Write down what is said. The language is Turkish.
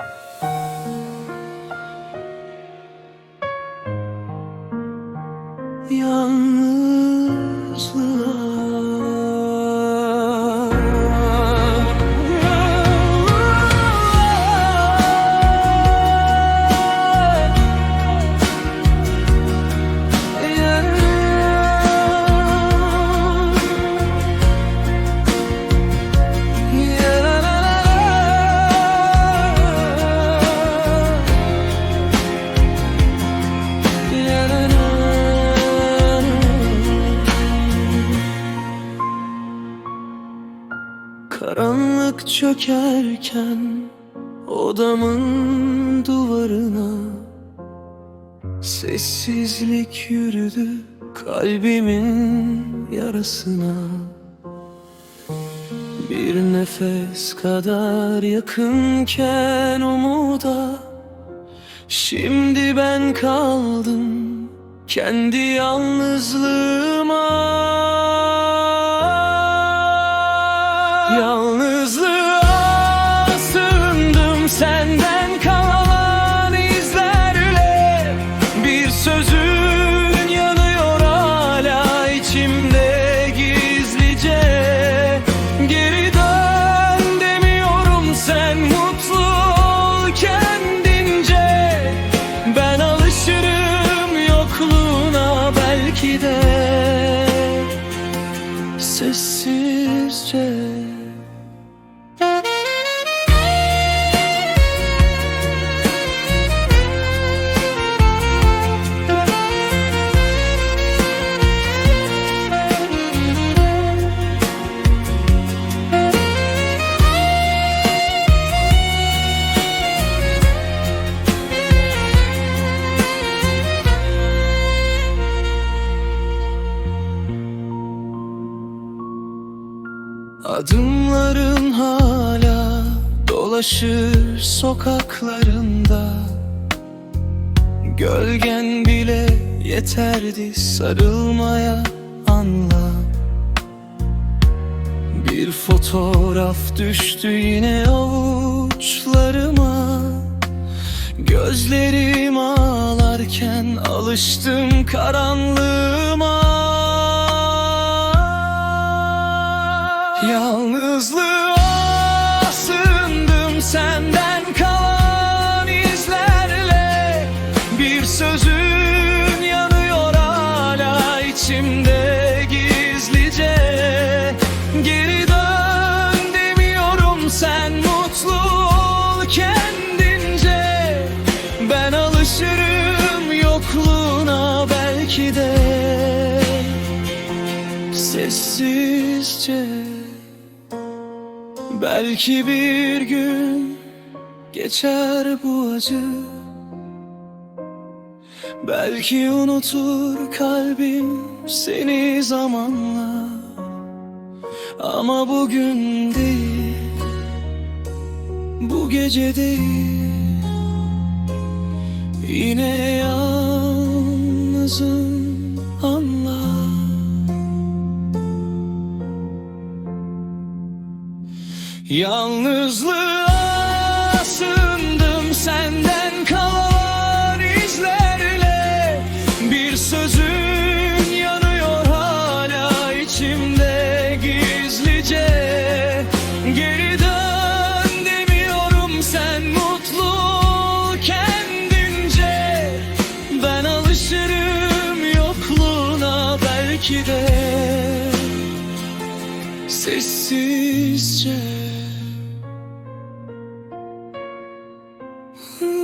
Yalnızlığa Karanlık çökerken odamın duvarına Sessizlik yürüdü kalbimin yarasına. Bir nefes kadar yakınken umuda Şimdi ben kaldım kendi yalnızlığıma Sessizce Adımların hala dolaşır sokaklarında. Gölgen bile yeterdi sarılmaya anla. Bir fotoğraf düştü yine avuçlarıma. Gözlerim ağlarken alıştım karanlığıma Sessizce. Belki bir gün geçer bu acı. Belki unutur kalbim seni zamanla. Ama bugün değil Bu gece değil. Yine yalnızım Yalnızlığa sığındım senden kalan izlerle. Bir sözün yanıyor hala içimde gizlice. Geri dön demiyorum sen mutlu kendince. Ben alışırım yokluğuna belki de. Sessizce Mm-hmm.